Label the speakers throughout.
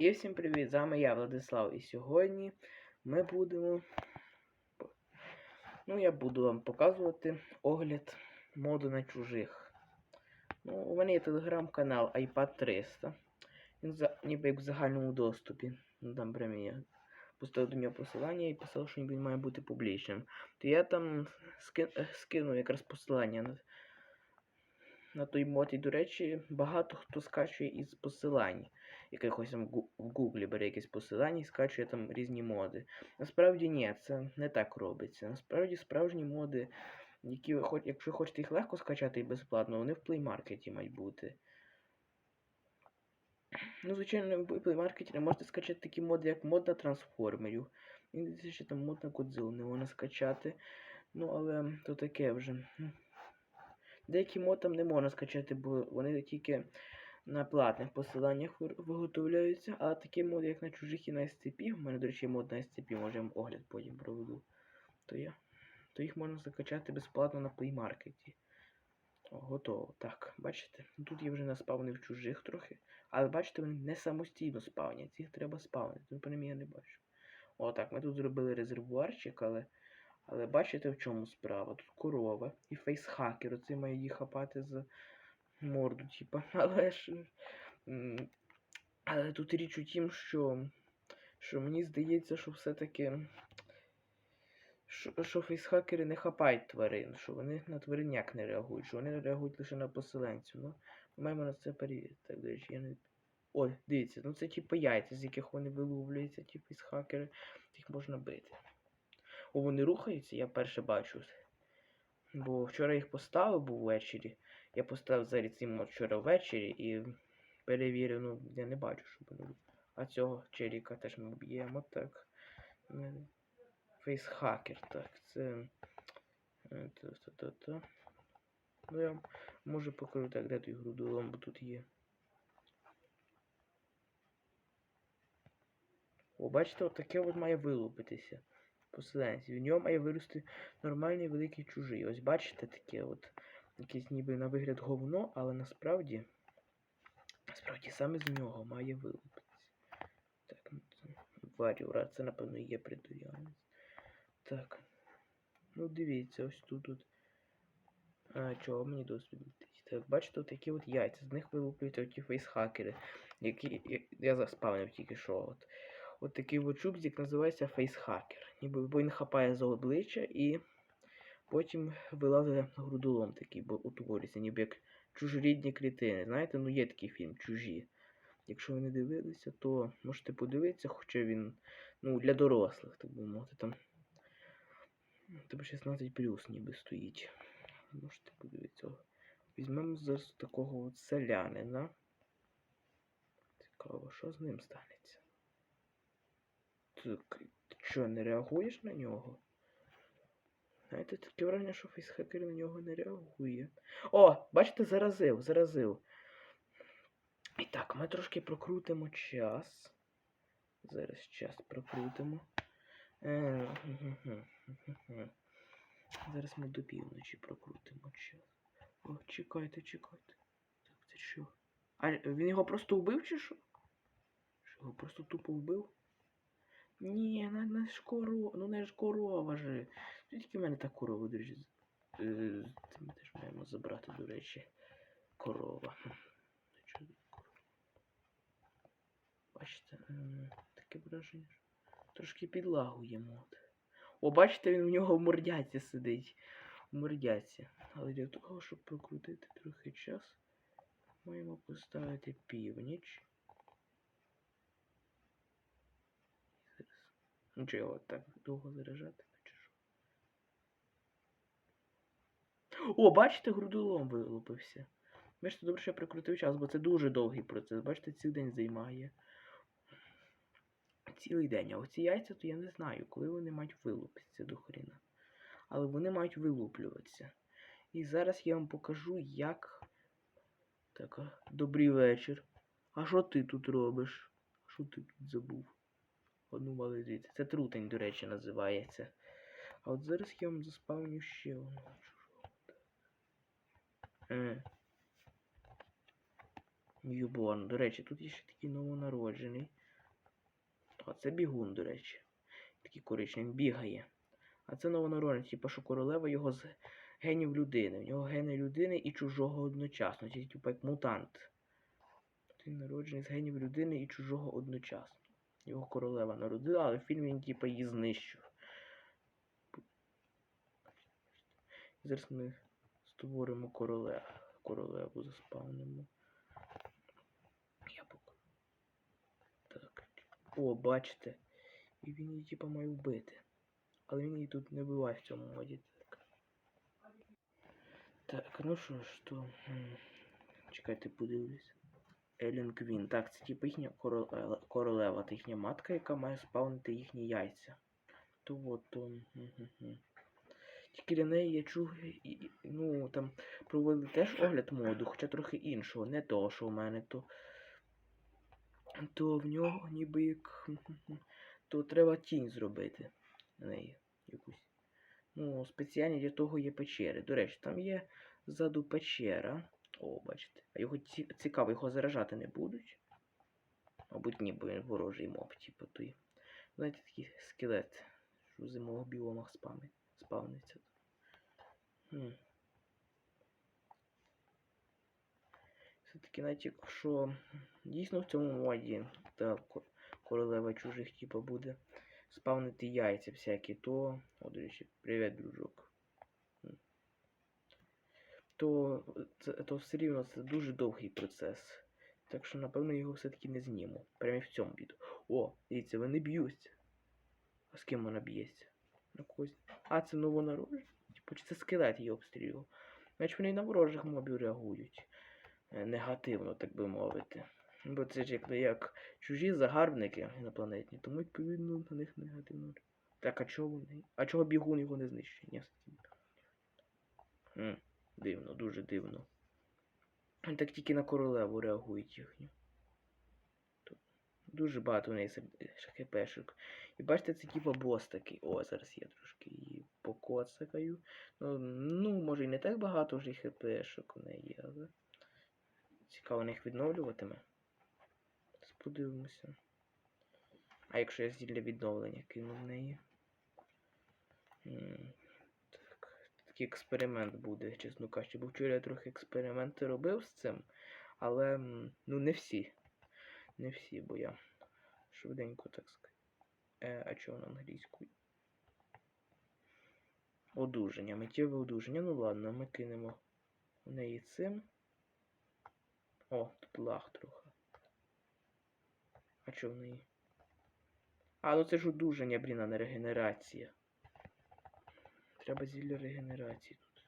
Speaker 1: І всім привіт! З вами я, Владислав. І сьогодні ми будемо. Ну, я буду вам показувати огляд моду на чужих. Ну, у мене є телеграм-канал iPad 300. Він за... ніби як в загальному доступі. Ну, там прямо я поставив до нього посилання і писав, що він має бути публічним. То я там ски... скинув якраз посилання на, на той мод. І, до речі, багато хто скачує із посилань якихось там в Гуглі бере якесь посилання і скачує там різні моди. Насправді ні, це не так робиться. Насправді справжні моди, які ви хоч, якщо хочете їх легко скачати і безплатно, вони в Market мають бути. Ну, звичайно, в Market не можете скачати такі моди, як мод на трансформерів. Здається, що там мод на Godzilla не можна скачати. Ну, але то таке вже. Деякі мод там не можна скачати, бо вони тільки на платних посиланнях виготовляються, а такі моди, як на чужих і на SCP, у мене, до речі, мод на SCP, може я вам огляд потім проведу, то, я, то їх можна закачати безплатно на Market. Готово. Так, бачите? Тут я вже наспавнив чужих трохи. Але бачите, вони не самостійно спавнять. Їх треба спавнити. Ну, принаймні, я не бачу. О, так, ми тут зробили резервуарчик, але. Але бачите в чому справа? Тут корова і фейсхакер. Оце має її хапати за морду, типа. Але ж. Але тут річ у тім, що. Що мені здається, що все-таки. Що, що фейсхакери не хапають тварин, що вони на тварин ніяк не реагують, що вони реагують лише на поселенців. Ну, маємо на це перевірити. Так, до речі, я не. Ой, дивіться, ну це типу яйця, з яких вони виловлюються, ті фейсхакери, їх можна бити. О, вони рухаються, я перше бачу. Бо вчора їх поставив був ввечері. Я поставив зараз цей вчора ввечері і перевірив, ну, я не бачу, що вони. А цього черіка теж ми б'ємо, так. Фейсхакер, так, це. Ну, я можу покажу так, де той грудолом, бо тут є. О, бачите, от таке от має вилупитися. Поселенці. В ньому має вирости нормальний великий чужий. Ось бачите таке от якесь ніби на вигляд говно, але насправді. Насправді саме з нього має вилупитися. Так, ну це варіора, це напевно є придурянець. Так. Ну дивіться, ось тут. тут. А, чого мені досвід летить? Так, бачите, такі от яйця. З них вилуплюються оті фейсхакери, які я, я заспавнив тільки що. От. От такий от чубзик називається фейсхакер. Ніби він хапає за обличчя і потім вилазить грудолом такий, бо утворюється, ніби як чужорідні клітини. Знаєте, ну є такий фільм чужі. Якщо ви не дивилися, то можете подивитися, хоча він ну, для дорослих, так би мовити, там. Тебе 16 плюс ніби стоїть. Можете подивитися. Візьмемо зараз такого от селянина. Цікаво, що з ним станеться. Так, ти що, не реагуєш на нього? Знаєте, таке враження, що фейсхакер на нього не реагує. О, бачите, заразив, заразив. І так, ми трошки прокрутимо час. Зараз час прокрутимо. Е. Зараз ми до півночі прокрутимо час. О, чекайте, чекайте. Так, це що? А він його просто вбив чи що? Що його просто тупо вбив? Ні, на, на ж корова, ну не ж корова же. Тільки в мене та корова. Е, Це ми теж маємо забрати, до речі, корова. Ну? Бачите, таке враження. Трошки підлагує мод. О, бачите, він в нього в мордяці сидить. В мордяці. Але для того, щоб прокрутити трохи час, маємо поставити північ. Ну чи його так довго заряджати, чи що? О, бачите, грудолом вилупився. Бачите, добре, що я прикрутив час, бо це дуже довгий процес. Бачите, цілий день займає. Цілий день. А оці яйця, то я не знаю, коли вони мають вилупитися до хрена. Але вони мають вилуплюватися. І зараз я вам покажу, як. Так, добрий вечір. А що ти тут робиш? Що ти тут забув? Одну мали. Це трутень, до речі, називається. А от зараз я вам заспавню ще чужого. Е. Ньюборн. До речі, тут є ще такий новонароджений. А це бігун, до речі. Такий коричневий, бігає. А це новонароджений, типу, що королева його з генів людини. В нього гени людини і чужого одночасно. Типу як мутант. Він народжений з генів людини і чужого одночасно. Його королева народила, але в фільмі він типу її знищив. Зараз ми створимо королеву. Королеву заспавнимо. Яблуко. Так. О, бачите. І він її типа має вбити. Але він її тут не вбиває в цьому моді. Так. Так, ну що ж, то. Чекайте, подивлюсь. Елін Квін. Так, це типу їхня королева, королева їхня матка, яка має спавнити їхні яйця. То от то. Тільки для неї я чув, ну там провели теж огляд моду, хоча трохи іншого, не того, що у мене, то. То в нього ніби як. То треба тінь зробити на неї якусь. Ну, спеціальні для того є печери. До речі, там є ззаду печера. О, бачите. А його ці... цікаво, його заражати не будуть. Мабуть, ні, бо він ворожий моб, типу той. Знаєте, такий скелет, що в зимових біомах спами... спавниться. Хм. Все-таки, навіть якщо дійсно в цьому моді та королева чужих типу буде спавнити яйця всякі, то. О, до речі, привіт, дружок. То, це, то все рівно це дуже довгий процес. Так що, напевно, його все-таки не зніму. Прямо в цьому відео. О, дивіться, вони б'ються. А з ким вона б'ється? На когось. А, це новонароджений? Типу, чи це скелет її обстрілював? Значить вони і на ворожих мобів реагують. Е, Негативно, так би мовити. Бо це ж як, як чужі загарбники інопланетні, тому відповідно на них негативно. Так, а чого вони? А чого бігун його не знищує? Ні, дивно, дуже дивно. Так тільки на королеву реагують їхню. Дуже багато в неї хпшок. І бачите, це типа бос такий. О, зараз я трошки її покоцакаю. Ну, ну, може і не так багато вже хпшок у неї, але. Цікаво, їх відновлюватиме. Зараз подивимося. А якщо я зілля відновлення кину в неї? Такий експеримент буде, чесно кажучи. Бо вчора я трохи експерименти робив з цим, але ну не всі. Не всі, бо я швиденько так сказати. Е, а чого на англійською? Одужання, миттєве одужання. Ну ладно, ми кинемо в неї цим. О, тут лаг трохи. А чо в неї? А, ну це ж одужання, блін, а не регенерація. Треба зілля регенерації тут.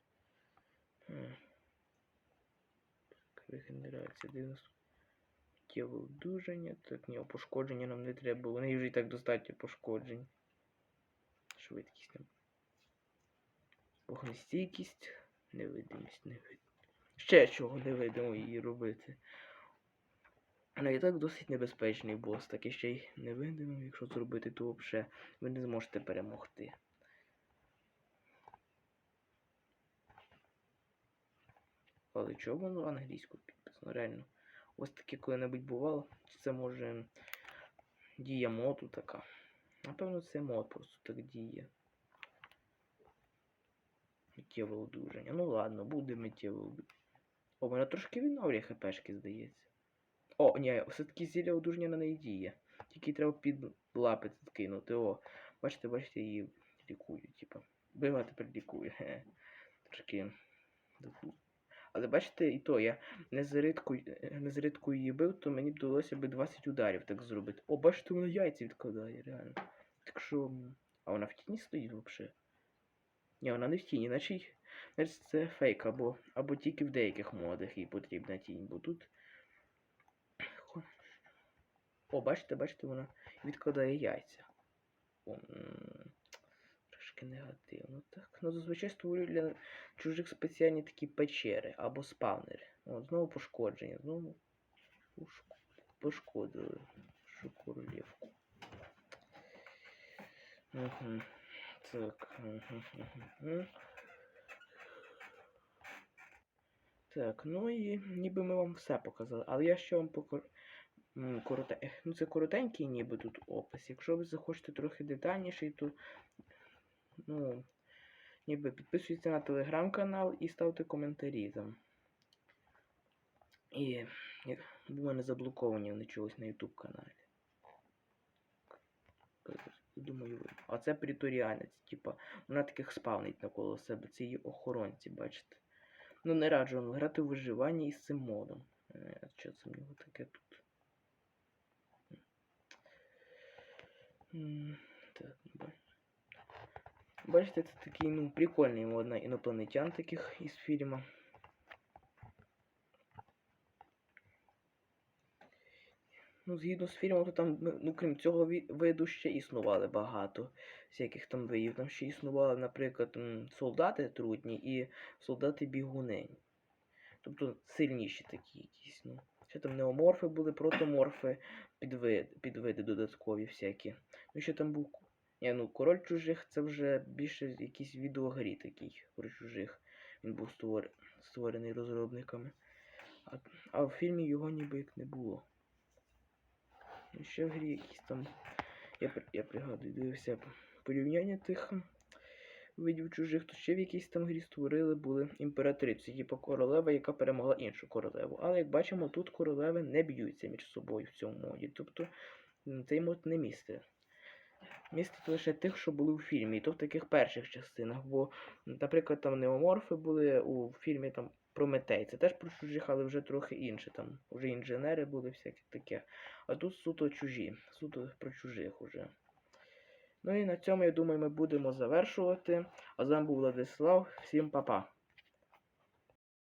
Speaker 1: Хм. Так, регенерація 90. Тіло одужання. Так, ні, пошкодження нам не треба. У неї вже і так достатньо пошкоджень. Швидкість нам. Вогнестійкість. Невидимість, невидимість. Ще чого не видимо її робити. Але і так досить небезпечний бос, так і ще й невидимий, якщо зробити, то взагалі ви не зможете перемогти. Але чого воно англійською підписано? Реально. Ось таке коли-небудь бувало. Чи це може дія моду така? Напевно, це мод просто так діє. Миттєве одужання. Ну ладно, буде миттєве одужання. О, мене трошки відновлює хпшки, здається. О, ні, все-таки зілля одужання на неї діє. Тільки треба під лапи кинути. О, бачите, бачите, її лікують, типа. Бива тепер лікує. Трошки. Але бачите, і то я не з ридкою, не з ридкою її бив, то мені б вдалося би 20 ударів так зробити. О, бачите, вона яйця відкладає, реально. Так що. А вона в тіні стоїть взагалі? Ні, вона не в тіні, наче, це фейк, або, або тільки в деяких модах їй потрібна тінь, бо тут. О, бачите, бачите, вона відкладає яйця. О, м, трошки негативно. Так. Ну, зазвичай створюю для чужих спеціальні такі печери або спавнери. О, знову пошкодження, знову пошкодили нашу королівку. Угу. Так. Так, ну і ніби ми вам все показали. Але я ще вам покажу. м, Ну, це коротенький ніби тут опис. Якщо ви захочете трохи детальніший, то ну, ніби підписуйтесь на телеграм-канал і ставте коментарі там. І бо мене заблоковані вони чогось на YouTube каналі. Думаю, а це пріторіанець, типа, вона таких спавнить навколо себе. Це її охоронці, бачите. Ну, не раджу вам грати в виживання із цим модом. Е, що це в нього таке тут? Бачите, це такий, ну, прикольний модна інопланетян таких із фільму. Ну, згідно з фільмом, то там, ну, крім цього виду ще існували багато всяких там видів. Там ще існували, наприклад, солдати трудні і солдати бігуни. Тобто сильніші такі якісь. Ну. Ще там неоморфи були, протоморфи, підвид, підвиди додаткові всякі. Ну ще там був. Ні, ну король чужих це вже більше якийсь відеогрі такий про чужих. Він був створ... створений розробниками. А, а в фільмі його ніби як не було. Ну, ще в грі якісь там. Я, я пригадую, дивився порівняння тих видів чужих, то ще в якійсь там грі створили були імператрицю, типу королева, яка перемогла іншу королеву. Але як бачимо, тут королеви не б'ються між собою в цьому моді. Тобто цей мод не містить. Містить лише тих, що були у фільмі, і то в таких перших частинах. Бо, наприклад, там неоморфи були у фільмі там Прометей. Це теж про чужих, але вже трохи інше. Там вже інженери були всяке таке. А тут суто чужі, суто про чужих уже. Ну і на цьому, я думаю, ми будемо завершувати. А з вами був Владислав. Всім па-па.